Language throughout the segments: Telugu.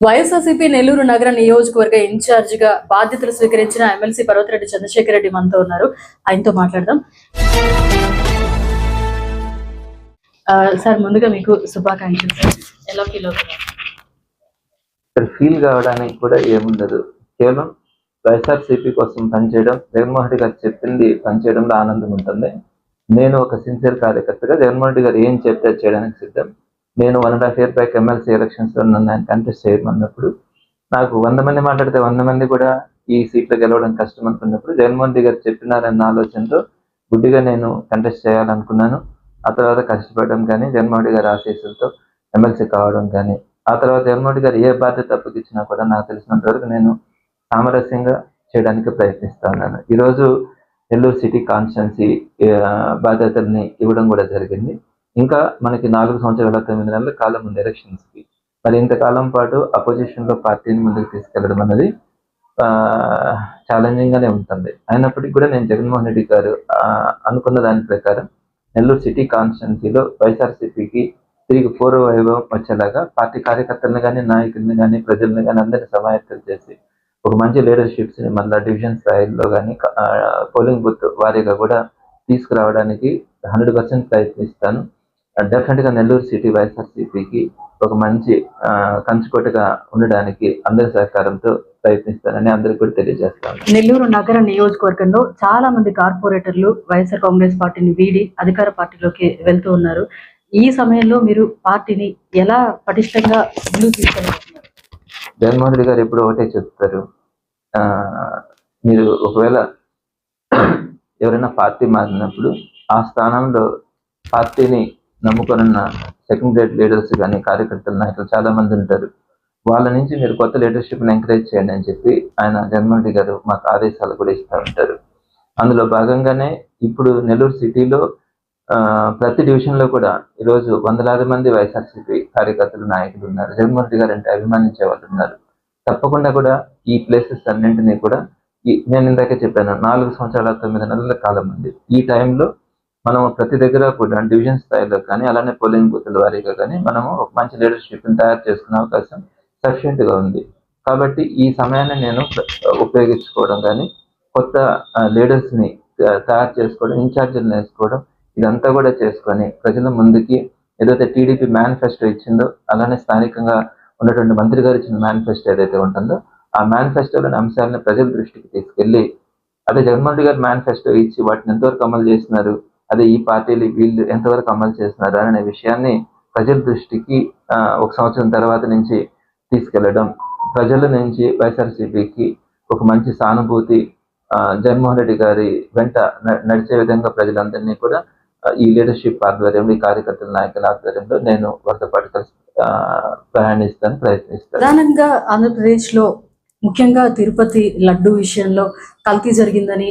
వైఎస్ఆర్సీపీ నెల్లూరు నగర నియోజకవర్గ ఇన్ఛార్జ్గా బాధ్యతలు స్వీకరించిన ఎమ్మెల్సీ పర్వతిరెడ్డి చంద్రశేఖర్ రెడ్డి మనతో ఉన్నారు. ఆయనతో మాట్లాడదాం. సార్ ముందుగా మీకు శుభాకాంక్షలు. ఎలా ఫీల్ అవుతున్నారు? ఫీల్ కావడానికి కూడా ఏముండదు. కేవలం వైఎస్ఆర్సీపీ కోసం పనిచేయడం జగన్మోహన్ రెడ్డి గారు చెప్పింది పనిచేయడంలో ఆనందం ఉంటుంది. నేను ఒక సిన్సియర్ కార్యకర్తగా జగన్మోహన్ రెడ్డి గారు ఏం చెప్తే చేయడానికి సిద్ధం. నేను one and half year back MLC ఎలక్షన్స్లో నన్ను ఆయన కంటెస్ట్ చేయమన్నప్పుడు నాకు వంద మంది మాట్లాడితే వంద మంది కూడా ఈ సీట్లో గెలవడం కష్టం అనుకున్నప్పుడు జగన్మోహన్ రెడ్డి గారు చెప్పినారన్న ఆలోచనతో గుడ్డిగా నేను కంటెస్ట్ చేయాలనుకున్నాను. ఆ తర్వాత కష్టపడడం కానీ జగన్మోహన్ రెడ్డి గారి ఆశీస్సులతో ఎమ్మెల్సీ కావడం కానీ ఆ తర్వాత జగన్మోహన్ రెడ్డి గారు ఏ బాధ్యత అప్పగించినా కూడా నాకు తెలిసినంత వరకు నేను సామరస్యంగా చేయడానికి ప్రయత్నిస్తున్నాను ఈరోజు నెల్లూరు సిటీ కాన్స్టిట్యున్సీ బాధ్యతల్ని ఇవ్వడం కూడా జరిగింది. ఇంకా మనకి నాలుగు సంవత్సరాల తొమ్మిది నెలల కాలం ఉంది ఎలక్షన్స్కి. మరి ఇంతకాలం పాటు అపోజిషన్లో పార్టీని ముందుకు తీసుకెళ్ళడం అనేది ఛాలెంజింగ్ గానే ఉంటుంది. అయినప్పటికీ కూడా నేను జగన్మోహన్ రెడ్డి గారు అనుకున్న దాని ప్రకారం నెల్లూరు సిటీ కాన్స్టిట్యున్సీలో వైఎస్ఆర్సీపీకి తిరిగి పూర్వ వైభవం వచ్చేలాగా పార్టీ కార్యకర్తలను కానీ నాయకుల్ని కానీ ప్రజల్ని కానీ అందరినీ సమాయత్తం చేసి ఒక మంచి లీడర్షిప్స్ మళ్ళీ డివిజన్ స్థాయిలో కానీ పోలింగ్ బూత్ వారీగా కూడా తీసుకురావడానికి హండ్రెడ్ పర్సెంట్ ప్రయత్నిస్తాను. డెఫినెట్గా నెల్లూరు సిటీ వైఎస్ఆర్సీపీకి ఒక మంచి ఆ, కంచుకోటగా ఉండడానికి అందరి సహకారంతో ప్రయత్నిస్తానని అందరికీ కూడా తెలియజేస్తాను. నెల్లూరు నగర నియోజకవర్గంలో చాలా మంది కార్పొరేటర్లు వైఎస్ఆర్ కాంగ్రెస్ పార్టీని వీడి అధికార పార్టీలోకి వెళ్తూ ఉన్నారు. ఈ సమయంలో మీరు పార్టీని ఎలా పటిష్టంగా ముందుకు తీసుకెళ్ళబోతున్నారు? జగన్మోహన్ రెడ్డి గారు ఎప్పుడు ఒకటే చెప్తారు మీరు ఒకవేళ ఎవరైనా పార్టీ మారినప్పుడు ఆ స్థానంలో పార్టీని నమ్ముకొనున్న సెకండ్ గ్రేడ్ లీడర్స్ కానీ కార్యకర్తలు నాయకులు చాలా మంది ఉంటారు. వాళ్ళ నుంచి మీరు కొత్త లీడర్షిప్ని ఎంకరేజ్ చేయండి అని చెప్పి ఆయన జగన్మోహన్ రెడ్డి గారు మాకు ఆదేశాలు కూడా ఇస్తూ ఉంటారు. అందులో భాగంగానే ఇప్పుడు నెల్లూరు సిటీలో ప్రతి డివిజన్లో కూడా ఈరోజు వందలాది మంది వైఎస్ఆర్సీపీ కార్యకర్తలు నాయకులు ఉన్నారు. జగన్మోహన్ రెడ్డి గారు అంటే అభిమానించే వాళ్ళు ఉన్నారు. తప్పకుండా కూడా ఈ ప్లేసెస్ అన్నింటినీ కూడా నేను ఇందాకే చెప్పాను నాలుగు సంవత్సరాల తొమ్మిది నెలల కాలం ఉంది. ఈ టైంలో మనం ప్రతి దగ్గర కూడా డివిజన్ స్థాయిలో కానీ అలానే పోలింగ్ బూత్ల వారీగా కానీ మనము ఒక మంచి లీడర్షిప్ని తయారు చేసుకునే అవకాశం సఫిషియెంట్గా ఉంది. కాబట్టి ఈ సమయాన్ని నేను ఉపయోగించుకోవడం కానీ కొత్త లీడర్స్ని తయారు చేసుకోవడం ఇన్ఛార్జీలను వేసుకోవడం ఇదంతా కూడా చేసుకొని ప్రజల ముందుకి ఏదైతే టీడీపీ మేనిఫెస్టో ఇచ్చిందో అలానే స్థానికంగా ఉన్నటువంటి మంత్రి గారు ఇచ్చిన మేనిఫెస్టో ఏదైతే ఉంటుందో ఆ మేనిఫెస్టోలోని అంశాలను ప్రజల దృష్టికి తీసుకెళ్ళి అదే జగన్మోహన్ రెడ్డి గారు మేనిఫెస్టో ఇచ్చి వాటిని ఎంతవరకు అమలు చేస్తున్నారు అదే ఈ పార్టీలు వీళ్ళు ఎంతవరకు అమలు చేస్తున్నారు అనే విషయాన్ని ప్రజల దృష్టికి ఒక సంవత్సరం తర్వాత నుంచి తీసుకెళ్ళడం ప్రజల నుంచి వైఎస్ఆర్సీపీకి ఒక మంచి సానుభూతి జగన్మోహన్ రెడ్డి గారి వెంట న- నడిచే విధంగా ప్రజలందరినీ కూడా ఈ లీడర్షిప్ ఆధ్వర్యంలో ఈ కార్యకర్తల నాయకుల ఆధ్వర్యంలో నేను వారితో పాటు కలిసి ప్రయాణిస్తాను ప్రయత్నిస్తాను. ప్రధానంగా ఆంధ్రప్రదేశ్లో ముఖ్యంగా తిరుపతి లడ్డు విషయంలో కల్తీ జరిగిందని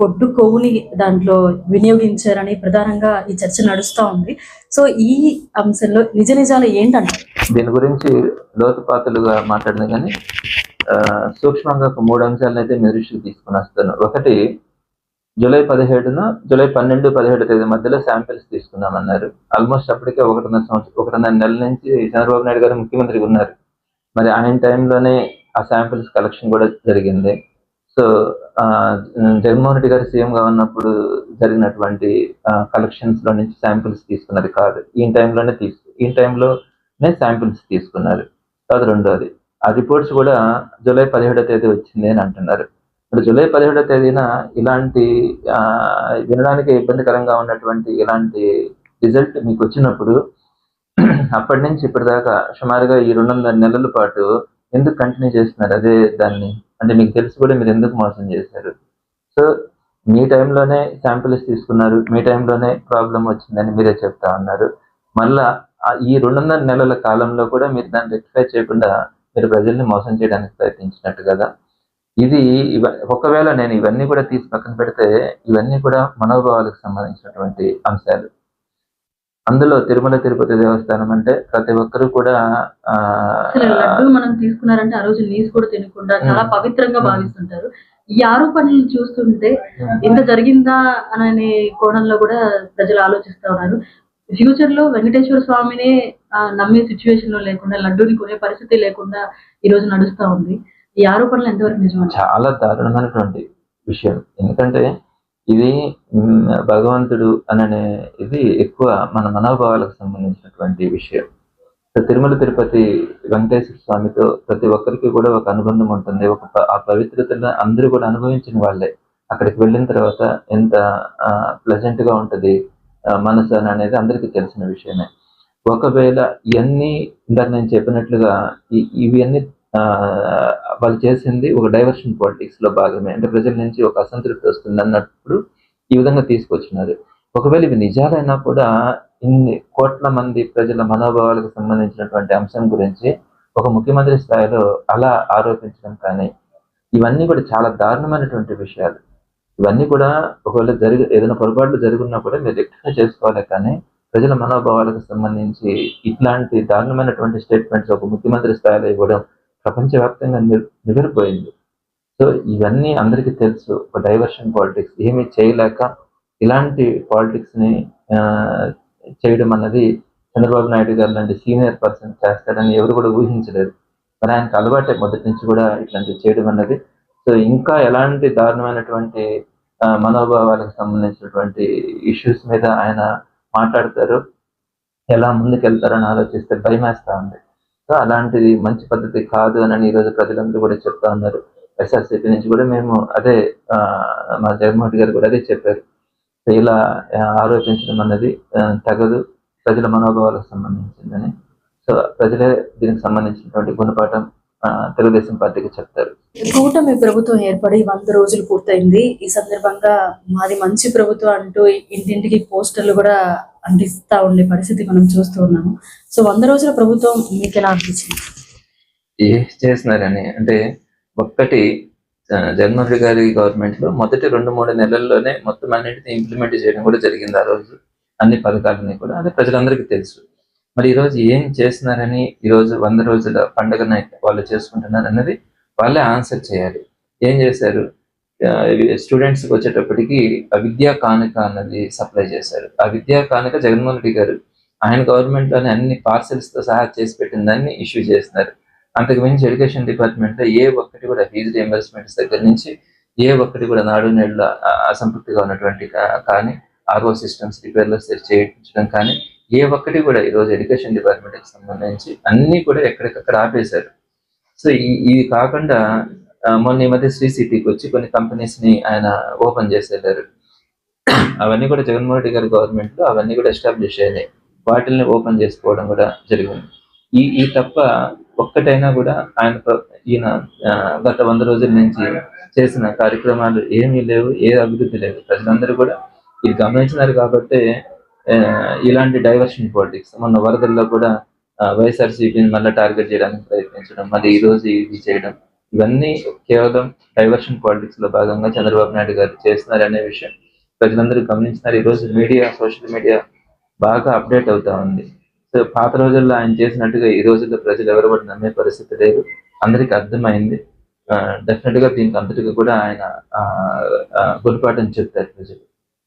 గొడ్డు కొవ్వుని దాంట్లో వినియోగించారని ప్రధానంగా ఈ చర్చ నడుస్తూ ఉంది. సో ఈ అంశంలో నిజ నిజాలు ఏంటంటే దీని గురించి లోతుపాతలుగా మాట్లాడింది కానీ ఆ, సూక్ష్మంగా ఒక మూడు అంశాలను అయితే మీ దృష్టికి తీసుకుని వస్తాను. ఒకటి జూలై పదిహేడున జూలై పన్నెండు పదిహేడు తేదీ మధ్యలో శాంపిల్స్ తీసుకున్నామన్నారు ఆల్మోస్ట్ అప్పటికే ఒకటిన్నర సంవత్సరం ఒకటిన్నర నెల నుంచి చంద్రబాబు నాయుడు గారు ముఖ్యమంత్రిగా ఉన్నారు. మరి ఆయన టైంలోనే ఆ శాంపిల్స్ కలెక్షన్ కూడా జరిగింది. సో జగన్మోహన్ రెడ్డి గారు సీఎం గా ఉన్నప్పుడు జరిగినటువంటి కలెక్షన్స్లో నుంచి శాంపిల్స్ తీసుకున్నది కాదు ఈ టైంలోనే తీసు ఈ టైంలోనే శాంపిల్స్ తీసుకున్నారు. తర్వాత రెండోది. ఆ రిపోర్ట్స్ కూడా జూలై పదిహేడో తేదీ వచ్చింది అని అంటున్నారు. ఇప్పుడు జూలై పదిహేడో తేదీన ఇలాంటి వినడానికి ఇబ్బందికరంగా ఉన్నటువంటి ఇలాంటి రిజల్ట్ మీకు వచ్చినప్పుడు అప్పటి నుంచి ఇప్పటిదాకా సుమారుగా ఈ రెండు నెలల పాటు ఎందుకు కంటిన్యూ చేస్తున్నారు? అదే దాన్ని. అంటే మీకు తెలిసి కూడా మీరు ఎందుకు మోసం చేశారు? సో మీ టైంలోనే శాంపిల్స్ తీసుకున్నారు. మీ టైంలోనే ప్రాబ్లం వచ్చిందని మీరే చెప్తా ఉన్నారు. మళ్ళా ఈ ఈ రెండున్నర నెలల కాలంలో కూడా మీరు దాన్ని రెక్టిఫై చేయకుండా మీరు ప్రజల్ని మోసం చేయడానికి ప్రయత్నించినట్టు కదా. ఇది ఇవ ఒకవేళ నేను ఇవన్నీ కూడా తీసి పక్కన పెడితే ఇవన్నీ కూడా మనోభావాలకు సంబంధించినటువంటి అంశాలు. అందులో తిరుమల తిరుపతి దేవస్థానం అంటే ప్రతి ఒక్కరూ కూడా మనం తీసుకున్నారంటే ఆ రోజు నీసు కూడా తినకుండా చాలా. పవిత్రంగా భావిస్తుంటారు. ఈ ఆరోపణలు చూస్తుంటే ఇంత జరిగిందా అనే కోణంలో కూడా ప్రజలు ఆలోచిస్తా ఉన్నారు. ఫ్యూచర్లో వెంకటేశ్వర స్వామిని నమ్మే సిచ్యువేషన్లో లేకుండా లడ్డూని కొనే పరిస్థితి లేకుండా ఈ రోజు నడుస్తా ఉంది. ఈ ఆరోపణలు ఎంతవరకు నిజం చాలా దారుణమైనటువంటి విషయం. ఎందుకంటే ఇది భగవంతుడు అననే ఇది ఎక్కువ మన మనోభావాలకు సంబంధించినటువంటి విషయం. తిరుమల తిరుపతి వెంకటేశ్వర స్వామితో ప్రతి ఒక్కరికి కూడా ఒక అనుబంధం ఉంటుంది. ఒక ఆ పవిత్రతను అందరూ కూడా అనుభవించిన వాళ్ళే. అక్కడికి వెళ్ళిన తర్వాత ఎంత ప్లెజెంట్గా ఉంటుంది ఆ, మనసు అని అనేది అందరికీ తెలిసిన విషయమే. ఒకవేళ ఇవన్నీ ఇందాక నేను చెప్పినట్లుగా ఇవన్నీ వాళ్ళు చేసింది ఒక డైవర్షన్ పాలిటిక్స్లో భాగమే. అంటే ప్రజల నుంచి ఒక అసంతృప్తి వస్తుంది అన్నప్పుడు ఈ విధంగా తీసుకొచ్చినారు. ఒకవేళ ఇవి నిజాలైనా కూడా ఇన్ని కోట్ల మంది ప్రజల మనోభావాలకు సంబంధించినటువంటి అంశం గురించి ఒక ముఖ్యమంత్రి స్థాయిలో అలా ఆరోపించడం కానీ ఇవన్నీ కూడా చాలా దారుణమైనటువంటి విషయాలు. ఇవన్నీ కూడా ఒకవేళ జరిగి ఏదైనా పొరపాట్లు జరుగున్నా కూడా మీరు రెక్టిఫై చేసుకోవాలి కానీ ప్రజల మనోభావాలకు సంబంధించి ఇట్లాంటి దారుణమైనటువంటి స్టేట్మెంట్స్ ఒక ముఖ్యమంత్రి స్థాయిలో ఇవ్వడం ప్రపంచవ్యాప్తంగా నిర్- నివ్వెరపోయింది. సో ఇవన్నీ అందరికీ తెలుసు. ఒక డైవర్షన్ పాలిటిక్స్. ఏమీ చేయలేక ఇలాంటి పాలిటిక్స్ని చేయడం అన్నది చంద్రబాబు నాయుడు గారు లాంటి సీనియర్ పర్సన్ చేస్తాడని ఎవరు కూడా ఊహించలేదు మరి ఆయనకు అలవాటే మొదటి నుంచి కూడా ఇట్లాంటివి చేయడం అన్నది. సో ఇంకా ఎలాంటి దారుణమైనటువంటి మనోభావాలకు సంబంధించినటువంటి ఇష్యూస్ మీద ఆయన మాట్లాడతారు. ఎలా ముందుకెళ్తారని ఆలోచిస్తే భయం ఉంది. సో అలాంటిది మంచి పద్ధతి కాదు అని ఈరోజు ప్రజలందరూ కూడా చెప్తా ఉన్నారు. ఎస్ఆర్సీపీ నుంచి కూడా మేము అదే మా జగన్మోహన్ గారు కూడా అదే చెప్పారు. ఇలా ఆరోపించడం అన్నది తగదు. ప్రజల మనోభావాలకు సంబంధించిందని. సో ప్రజలే దీనికి సంబంధించినటువంటి గుణపాఠం తెలుగుదేశం పార్టీకి చెప్తారు. కూటమి ప్రభుత్వం ఏర్పడి వంద రోజులు పూర్తయింది. ఈ సందర్భంగా మాది మంచి ప్రభుత్వం అంటూ ఇంటింటికి పోస్టర్లు కూడా అంటిస్తా ఉండే పరిస్థితి మనం చూస్తూ ఉన్నాము. సో వంద రోజుల ప్రభుత్వం మీకు ఎలా అనిపించింది? ఏ చేసినారని అంటే ఒక్కటి జగన్మోహన్ రెడ్డి గారి గవర్నమెంట్లో మొదటి రెండు మూడు నెలల్లోనే మొత్తం అన్నింటినీ ఇంప్లిమెంట్ చేయడం కూడా జరిగింది ఆ రోజు. అన్ని పథకాలని కూడా అది ప్రజలందరికీ తెలుసు. మరి ఈ రోజు ఏం చేస్తున్నారని ఈ రోజు వంద రోజుల పండుగను వాళ్ళు చేసుకుంటున్నారు అన్నది వాళ్ళే ఆన్సర్ చేయాలి. ఏం చేశారు? స్టూడెంట్స్కి వచ్చేటప్పటికి ఆ విద్యా కానుక అన్నది సప్లై చేశారు. ఆ విద్యా కానుక జగన్మోహన్ రెడ్డి గారు ఆయన గవర్నమెంట్లోనే అన్ని పార్సెల్స్తో సహా చేసి పెట్టిన దాన్ని ఇష్యూ చేస్తున్నారు. అంతకు మించి ఎడ్యుకేషన్ డిపార్ట్మెంట్లో ఏ ఒక్కటి కూడా ఫీజు రియంబర్స్మెంట్స్ దగ్గర నుంచి ఏ ఒక్కటి కూడా నాడు నేళ్ళ అసంతృప్తిగా ఉన్నటువంటి కానీ ఆర్ఓ సిస్టమ్స్ రిపేర్లు చేయించడం కానీ ఏ ఒక్కటి కూడా ఈరోజు ఎడ్యుకేషన్ డిపార్ట్మెంట్కి సంబంధించి అన్ని కూడా ఎక్కడికక్కడ ఆపేశారు. సో ఇది కాకుండా మొన్న ఈ మధ్య శ్రీ సిటీకి వచ్చి కొన్ని కంపెనీస్ని ఆయన ఓపెన్ చేసేదారు అవన్నీ కూడా జగన్మోహన్ రెడ్డి గారి గవర్నమెంట్లో అవన్నీ కూడా ఎస్టాబ్లిష్ అయినాయి. వాటిల్ని ఓపెన్ చేసుకోవడం కూడా జరిగింది. ఈ ఈ తప్ప ఒక్కటైనా కూడా ఆయన ఈయన గత వంద రోజుల నుంచి చేసిన కార్యక్రమాలు ఏమీ లేవు ఏ అభివృద్ధి లేదు. ప్రజలందరూ కూడా ఇది గమనించినారు కాబట్టి ఇలాంటి డైవర్షన్ పాలిటిక్స్ మొన్న వరదల్లో కూడా వైఎస్ఆర్సీపీని మళ్ళీ టార్గెట్ చేయడానికి ప్రయత్నించడం మళ్ళీ ఈ రోజు ఇది చేయడం ఇవన్నీ కేవలం డైవర్షన్ పాలిటిక్స్లో భాగంగా చంద్రబాబు నాయుడు గారు చేస్తున్నారు అనే విషయం ప్రజలందరూ గమనించినారు. ఈ రోజు మీడియా సోషల్ మీడియా బాగా అప్డేట్ అవుతా ఉంది. సో పాత రోజుల్లో ఆయన చేసినట్టుగా ఈ రోజుల్లో ప్రజలు ఎవరు కూడా నమ్మే పరిస్థితి లేదు. అందరికి అర్థమైంది. డెఫినెట్గా దీనికి అంతటికి కూడా ఆయన ఆ, చెప్తారు ప్రజలు.